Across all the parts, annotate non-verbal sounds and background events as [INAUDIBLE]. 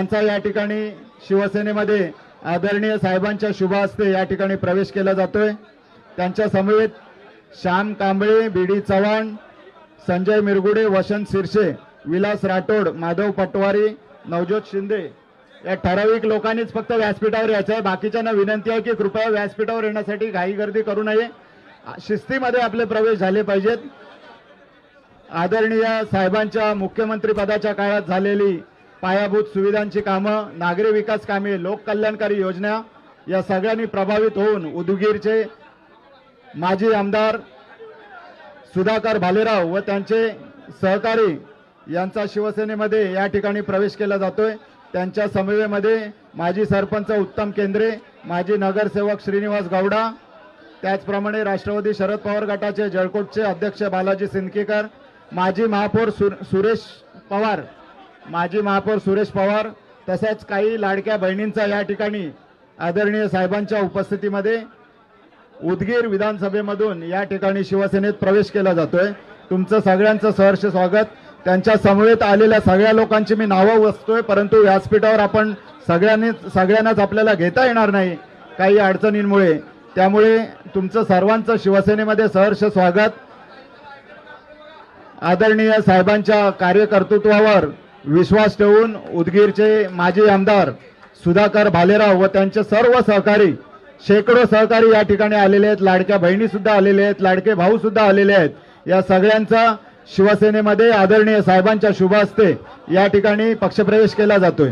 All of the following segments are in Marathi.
त्यांचा या ठिकाणी शिवसेनेमध्ये आदरणीय साहेबांच्या शुभ हस्ते या ठिकाणी प्रवेश केला जातोय. त्यांच्या समवेत श्याम कांबळे बी डी चव्हाण संजय मिरगुडे वसंत शिरसे विलास राठोड माधव पटवारी नवज्योत शिंदे या ठराविक लोकांनीच फक्त व्यासपीठावर यायचं आहे. बाकीच्यांना विनंती आहे की कृपया व्यासपीठावर येण्यासाठी घाई गर्दी करू नये. शिस्तीमध्ये आपले प्रवेश झाले पाहिजेत. आदरणीय साहेबांच्या मुख्यमंत्री पदाच्या काळात झालेली पायाभूत सुविधांची कामं नागरी विकास कामे लोककल्याणकारी योजना या सगळ्यांनी प्रभावित होऊन उदगीरचे माजी आमदार सुधाकर भालेराव व त्यांचे सहकारी यांचा शिवसेनेमध्ये या ठिकाणी प्रवेश केला जातोय. त्यांच्या समवेमध्ये माजी सरपंच उत्तम केंद्रे माजी नगरसेवक श्रीनिवास गौडा त्याचप्रमाणे राष्ट्रवादी शरद पवार गटाचे जळकोटचे अध्यक्ष बालाजी सिंदकेकर माजी महापौर सुरेश पवार माजी महापौर सुरेश पवार तसेच काही लाडक्या बहिणींचा या ठिकाणी आदरणीय साहेबांच्या उपस्थितीमध्ये उदगीर विधानसभेमधून या ठिकाणी शिवसेनेत प्रवेश केला जातोय. तुमचं सगळ्यांचं सहर्ष स्वागत. त्यांच्या समवेत आलेल्या सगळ्या लोकांची मी नावं वसतोय परंतु व्यासपीठावर आपण सगळ्यांनी सगळ्यांनाच आपल्याला घेता येणार नाही काही अडचणींमुळे. त्यामुळे तुमचं सर्वांचं शिवसेनेमध्ये सहर्ष स्वागत. आदरणीय साहेबांच्या कार्यकर्तृत्वावर विश्वास ठेवून उदगीरचे माजी आमदार सुधाकर भालेराव व त्यांचे सर्व सहकारी शेकडो सहकारी या ठिकाणी आलेले आहेत. लाडक्या बहिणी सुद्धा आलेले आहेत लाडके भाऊ सुद्धा आलेले आहेत. या सगळ्यांचा शिवसेनेमध्ये आदरणीय साहेबांच्या शुभ हस्ते या ठिकाणी पक्षप्रवेश केला जातोय.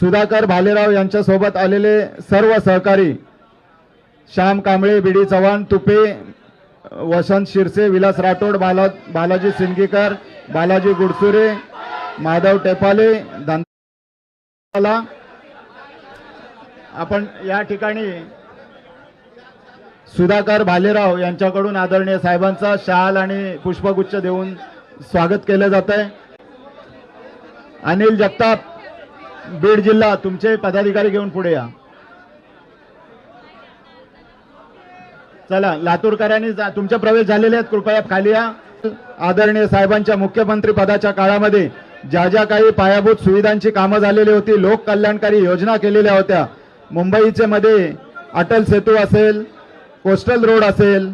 सुधाकर भालेराव यांच्यासोबत आलेले सर्व सहकारी श्याम कांबळे बीडी चव्हाण तुपे वसंत शिरसे विलास राठोड बाला बालाजी सिंगीकर बालाजी गुडसुरे माधव टेपाले दांताला. आपण या ठिकाणी सुधाकर भालेराव यांच्याकडून आदरणीय साहेबांचा शाल आणि पुष्पगुच्छ देऊन स्वागत केलं जात आहे अनिल जगताप बीड जिल्हा तुमचे पदाधिकारी घेऊन पुढे या. चला लातूरकरांनी जा- तुमचे प्रवेश झालेले आहेत कृपया खाली या. आदरणीय साहेबांच्या मुख्यमंत्री पदाच्या काळामध्ये ज्या ज्या काही पायाभूत सुविधांची कामं झालेली होती लोक कल्याणकारी योजना केलेल्या होत्या. मुंबईचे मध्ये अटल सेतू असेल कोस्टल रोड असेल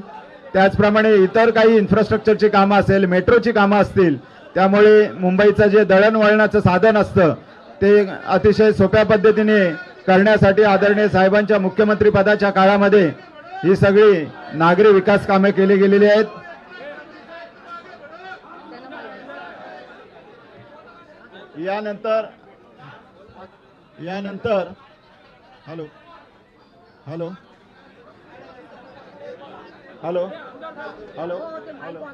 त्याचप्रमाणे इतर काही इन्फ्रास्ट्रक्चरची कामं असेल मेट्रोची कामं असतील त्यामुळे मुंबईचं जे दळणवळणाचं साधन असतं ते अतिशय सोप्या पद्धतीने करण्यासाठी आदरणीय साहेबांच्या मुख्यमंत्री पदाच्या काळामध्ये ही सगळी नागरी विकास कामे केली गेलेली आहेत. यानंतर यानंतर hello hello hello hello hello.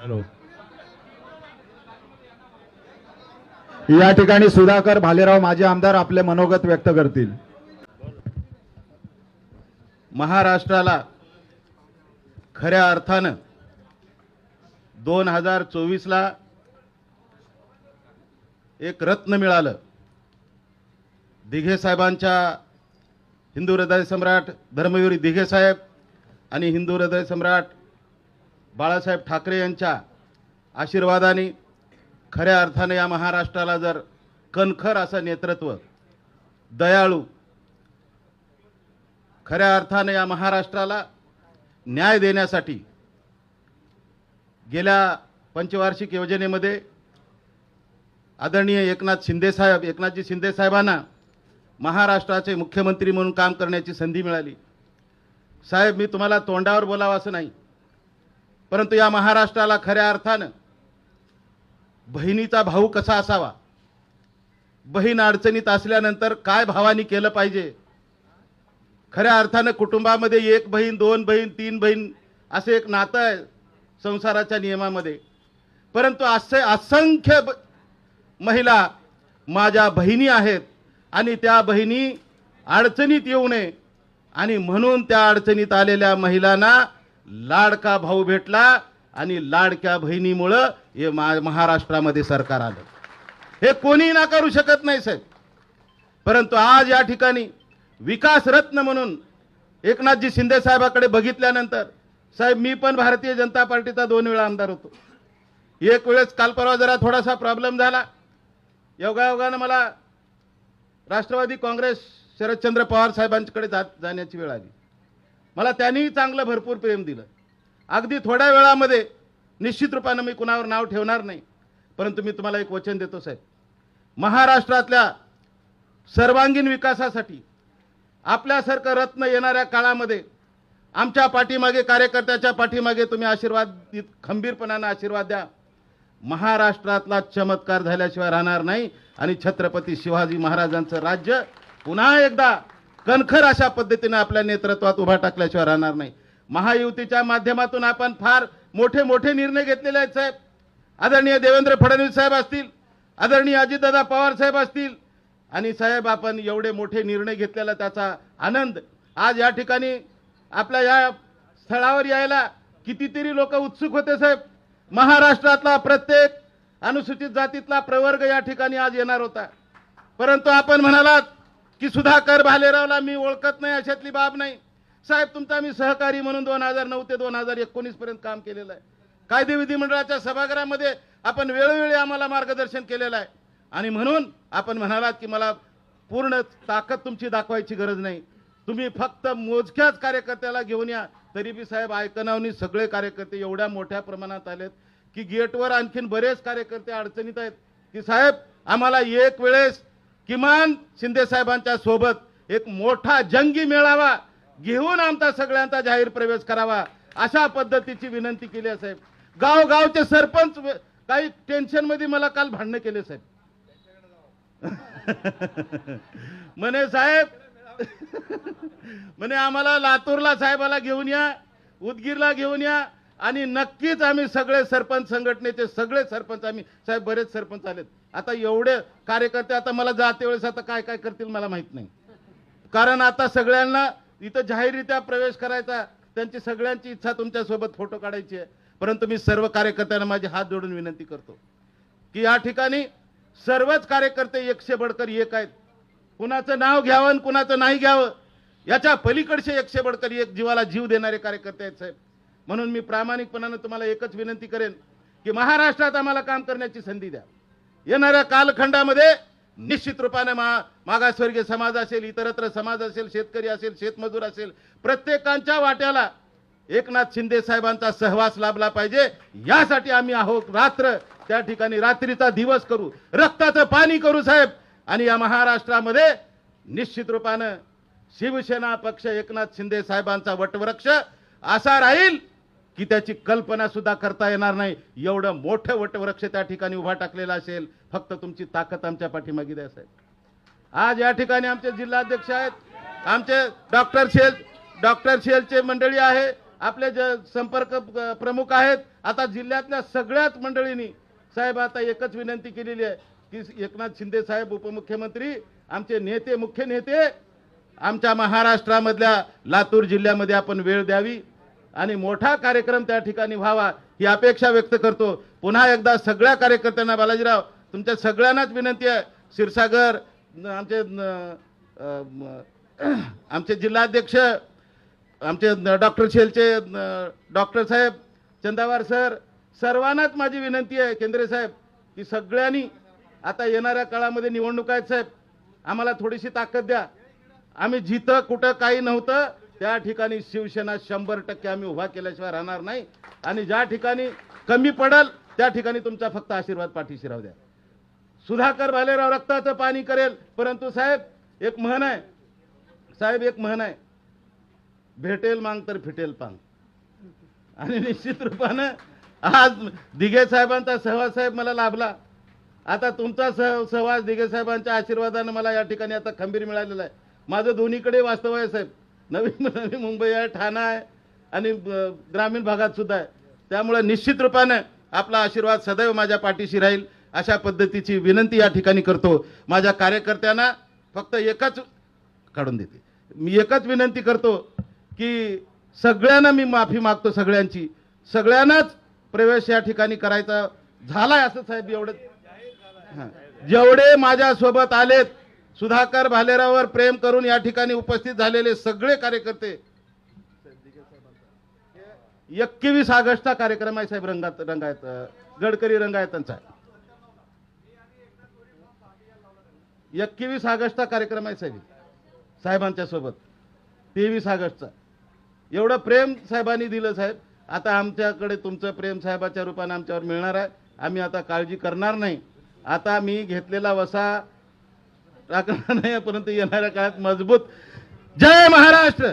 Hello. या ठिकाणी सुधाकर भालेराव माझे आमदार आपले मनोगत व्यक्त करतील. महाराष्ट्राला खऱ्या अर्थानं दोन हजार चोवीसला एक रत्न मिळालं. दिघे साहेबांच्या हिंदू हृदय सम्राट धर्मवीर दिघे साहेब आणि हिंदू हृदय सम्राट बाळासाहेब ठाकरे यांच्या आशीर्वादाने खऱ्या अर्थानं या महाराष्ट्राला जर कणखर असं नेतृत्व दयाळू खऱ्या अर्थानं या महाराष्ट्राला न्याय देण्यासाठी गेल्या पंचवार्षिक योजनेमध्ये आदरणीय एकनाथ शिंदेसाहेब एकनाथजी शिंदेसाहेबांना महाराष्ट्राचे मुख्यमंत्री म्हणून काम करण्याची संधी मिळाली. साहेब मी तुम्हाला तोंडावर बोलावं असं नाही परंतु या महाराष्ट्राला खऱ्या अर्थानं बहिणीचा भाऊ कसा असावा? बहीण अडचणीत असल्यानंतर काय भावानी केलं पाहिजे? खऱ्या अर्थानं कुटुंबामध्ये एक बहीण दोन बहीण तीन बहीण असे एक नातं आहे संसाराच्या नियमामध्ये. परंतु असे असंख्य ब- महिला माझ्या बहिणी आहेत आणि त्या बहिणी अडचणीत येऊ नये. आणि म्हणून त्या अडचणीत आलेल्या महिलांना लाडका भाऊ भेटला. आणि लाडक्या बहिणीमुळं हे मा महाराष्ट्रामध्ये सरकार आलं. हे कोणीही नाकारू शकत नाही साहेब. परंतु आज या ठिकाणी विकास रत्न म्हणून एकनाथजी शिंदे साहेबाकडे बघितल्यानंतर साहेब मी पण भारतीय जनता पार्टीचा दोन वेळा आमदार होतो. एक वेळेस काल परवा जरा थोडासा प्रॉब्लेम झाला. योगायोगानं मला राष्ट्रवादी काँग्रेस शरदचंद्र पवार साहेबांकडे जात जाण्याची वेळ आली. मला त्यांनीही चांगलं भरपूर प्रेम दिलं. अगदी थोड्या वेळामध्ये निश्चित रूपानं मी कुणावर नाव ठेवणार नाही. परंतु मी तुम्हाला एक वचन देतो साहेब. महाराष्ट्रातल्या सर्वांगीण विकासासाठी आपल्यासारखं रत्न येणाऱ्या काळामध्ये आमच्या पाठीमागे कार्यकर्त्याच्या पाठीमागे तुम्ही आशीर्वाद खंबीरपणानं आशीर्वाद द्या. महाराष्ट्रातला चमत्कार झाल्याशिवाय राहणार नाही आणि छत्रपती शिवाजी महाराजांचं राज्य पुन्हा एकदा कणखर अशा पद्धतीने आपल्या नेतृत्वात उभा टाकल्याशिवाय राहणार नाही. महायुतीच्या माध्यमातून आपण फार मोठे मोठे निर्णय घेतलेले आहेत साहेब. आदरणीय देवेंद्र फडणवीस साहेब असतील आदरणीय अजितदादा पवार साहेब असतील. आणि साहेब आपण एवढे मोठे निर्णय घेतलेला त्याचा आनंद. आज या ठिकाणी आपल्या या स्थळावर यायला कितीतरी लोक उत्सुक होते साहेब. महाराष्ट्रातला प्रत्येक अनुसूचित जातीतला प्रवर्ग या ठिकाणी आज येणार होता. परंतु आपण म्हणालात की सुधाकर भालेरावला मी ओळखत नाही अशातली बाब नाही. साहेब तुमचा मी सहकारी म्हणून दोन हजार नऊ ते दोन हजार एकोणीस पर्यंत काम केलेलं आहे. कायदे विधिमंडळाच्या सभागृहामध्ये आपण वेळोवेळी आम्हाला मार्गदर्शन केलेलं आहे. आणि म्हणून आपण म्हणालात की मला पूर्ण ताकद तुमची दाखवायची गरज नाही. तुम्ही फक्त मोजक्याच कार्यकर्त्याला घेऊन या. तरी बी साहेब ऐकनावनी सगळे कार्यकर्ते एवढ्या मोठ्या प्रमाणात आलेत की गेटवर आणखीन बरेच कार्यकर्ते अडचणीत आहेत. की साहेब आम्हाला एक वेळेस किमान शिंदे साहेबांच्या सोबत एक मोठा जंगी मेळावा घेऊन आमचा सगळ्यांचा जाहीर प्रवेश करावा अशा पद्धतीची विनंती केली आहे साहेब. गावगावचे सरपंच काही टेन्शनमध्ये मला काल भांडणं केले साहेब. [LAUGHS] म्हणे साहेब [LAUGHS] म्हणे आम्हाला लातूरला साहेबाला घेऊन या उदगीरला घेऊन या आणि नक्कीच आम्ही सगळे सरपंच संघटनेचे सगळे सरपंच आम्ही साहेब बरेच सरपंच आलेत. आता एवढे कार्यकर्ते आता मला जाते वेळेस आता काय काय करतील मला माहीत नाही. कारण आता सगळ्यांना इथं जाहीररित्या प्रवेश करायचा त्यांची सगळ्यांची इच्छा तुमच्यासोबत फोटो काढायची आहे. परंतु मी सर्व कार्यकर्त्यांना माझे हात जोडून विनंती करतो की या ठिकाणी सर्वच कार्यकर्ते एकशे बडकर एक आहेत. कुणाचं नाव घ्यावं आणि कुणाचं नाही घ्यावं याच्या पलीकडचे एकशे बडकर एक जीवाला जीव देणारे कार्यकर्ते आहेत साहेब. म्हणून मी प्रामाणिकपणानं तुम्हाला एकच विनंती करेन की महाराष्ट्रात आम्हाला काम करण्याची संधी द्या. येणाऱ्या कालखंडामध्ये निश्चित रूपाने मा मागासवर्गीय समाज असेल इतरत्र समाज असेल शेतकरी असेल शेतमजूर असेल प्रत्येकांच्या वाट्याला एकनाथ शिंदे साहेबांचा सहवास लाभला पाहिजे. यासाठी आम्ही आहोत रात्र. त्या ठिकाणी रात्रीचा दिवस करू. रक्ताचं पाणी करू साहेब. आणि या महाराष्ट्रामध्ये निश्चित रूपानं शिवसेना पक्ष एकनाथ शिंदे साहेबांचा वटवृक्ष असा राहील. की त्याची कल्पना सुद्धा करता येणार नाही. एवढं मोठं वटवृक्ष त्या ठिकाणी उभा टाकलेला असेल फक्त तुमची ताकद आमच्या पाठीमागे द्या साहेब. आज या ठिकाणी आमचे जिल्हाध्यक्ष आहेत. आमचे डॉक्टर शेल डॉक्टर शेलचे मंडळी आहे. आपले ज संपर्क प्रमुख आहेत. आता जिल्ह्यातल्या सगळ्याच मंडळींनी साहेब आता एकच विनंती केलेली आहे की एकनाथ शिंदे साहेब उपमुख्यमंत्री आमचे नेते मुख्य नेते आमच्या महाराष्ट्रामधल्या लातूर जिल्ह्यामध्ये आपण वेळ द्यावी. आणि मोठा कार्यक्रम त्या ठिकाणी व्हावा ही अपेक्षा व्यक्त करतो. पुन्हा एकदा सगळ्या कार्यकर्त्यांना बालाजीराव तुमच्या सगळ्यांनाच विनंती आहे. क्षीरसागर न- आमचे [CLEARS THROAT] आमचे जिल्हाध्यक्ष आमचे डॉक्टर शेलचे डॉक्टर साहेब चंदावार सर सर्वांनाच माझी विनंती आहे केंद्रे साहेब की सगळ्यांनी आता येणाऱ्या काळामध्ये निवडणूक आहेत साहेब. आम्हाला थोडीशी ताकद द्या. आम्ही जिथं कुठं काही नव्हतं त्या ठिकाणी शिवसेना शंभर टक्के आम्ही उभा केल्याशिवाय राहणार नाही. आणि ज्या ठिकाणी कमी पडल त्या ठिकाणी तुमचा फक्त आशीर्वाद पाठीशी राहू द्या. सुधाकर भालेराव रक्ताचं पाणी करेल. परंतु साहेब एक म्हण आहे. साहेब एक म्हण आहे. भेटेल मांग तर फिटेल पांग. आणि निश्चित रूपानं आज दिघे साहेबांचा सहवास साहेब मला लाभला. आता तुमचा सह सहवास दिघे साहेबांच्या आशीर्वादानं मला या ठिकाणी आता खंबीर मिळालेला आहे. माझं दोन्हीकडे वास्तव आहे साहेब. नवी नवी मुंबई आहे ठाणा आहे आणि ग्रामीण भागात सुद्धा आहे. त्यामुळे निश्चित रूपानं आपला आशीर्वाद सदैव माझ्या पाठीशी राहील. अशा पद्धतीची विनंती या ठिकाणी करतो. माझ्या कार्यकर्त्यांना फक्त एकच काढून देते. मी एकच विनंती करतो की सगळ्यांना मी माफी मागतो सगळ्यांची. सगळ्यांनाच प्रवेश या ठिकाणी करायचा झालाय असं साहेब एवढं हां. जेवढे माझ्यासोबत आलेत सुधाकर भालेरावर प्रेम करून या ठिकाणी उपस्थित झालेले सगळे कार्यकर्ते एकवीस ऑगस्टचा कार्यक्रम आहे साहेब रंगात रंगायत गडकरी रंगायतांचा एकवीस ऑगस्टचा कार्यक्रम आहे साहेब. साहेबांच्या सोबत. तेवीस ऑगस्टचा. एवढं प्रेम साहेबांनी दिलं साहेब. आता आमच्याकडे तुमचं प्रेम साहेबाच्या रूपाने आमच्यावर मिळणार आहे. आम्ही आता काळजी करणार नाही. आता मी घेतलेला वसा टाकणार नाही परंतु येणाऱ्या काळात मजबूत. जय महाराष्ट्र!